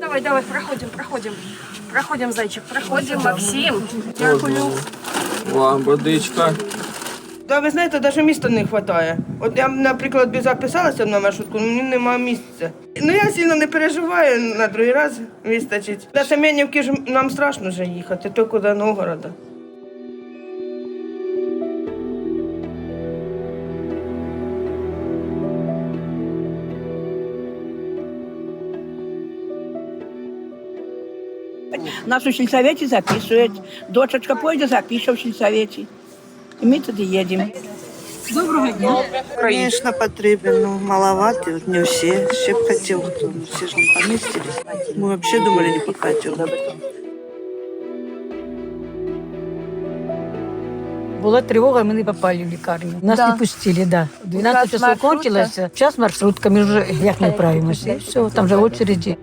Давай, давай, проходим, проходим. Проходим, зайчик, проходим, Максим. Дякую. Вам водичка. Та ви знаєте, навіть міста не вистачає. От я, наприклад, записалася на маршрутку, ну мені немає місця. Ну я сильно не переживаю, на другий раз вистачить. До Семенівки ж нам страшно вже їхати, то до Новгорода. Нас у сільсоветі записують. Дочечка пойде, запише в сільсоветі. І ми туди їдемо. Конечно, потрібен, ну маловато, вот не все. Ще б хотів, то все ж не помістились. Мы вообще думали, не покатим. Була тривога, ми не попали в лікарню. Нас не пустили, да. 12 часов кончилося, час маршрутка, ми вже як не правимося. І все, там же очереди.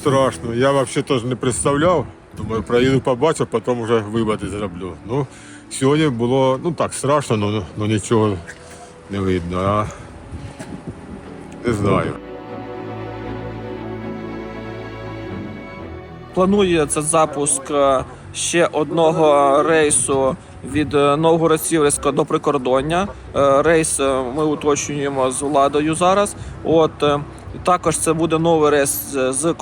Страшно. Я взагалі теж не представляв. Думаю, проїду побачу, потім вже виводи зроблю. Ну, сьогодні було ну так страшно, ну, ну нічого не видно. А не знаю. Планується запуск е, ще одного рейсу від е, Новгород-Сіверська до прикордоння. Е, Рейс ми уточнюємо з владою зараз. От також це буде новий рейс з- з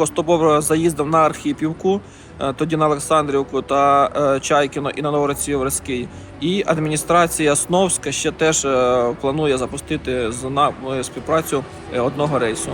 заїздом на Архіпівку, е, тоді на Олександрівку та е, Чайкіно і на Новгород-Сіверський. І адміністрація Сновська ще теж е, планує запустити з співпрацю одного рейсу.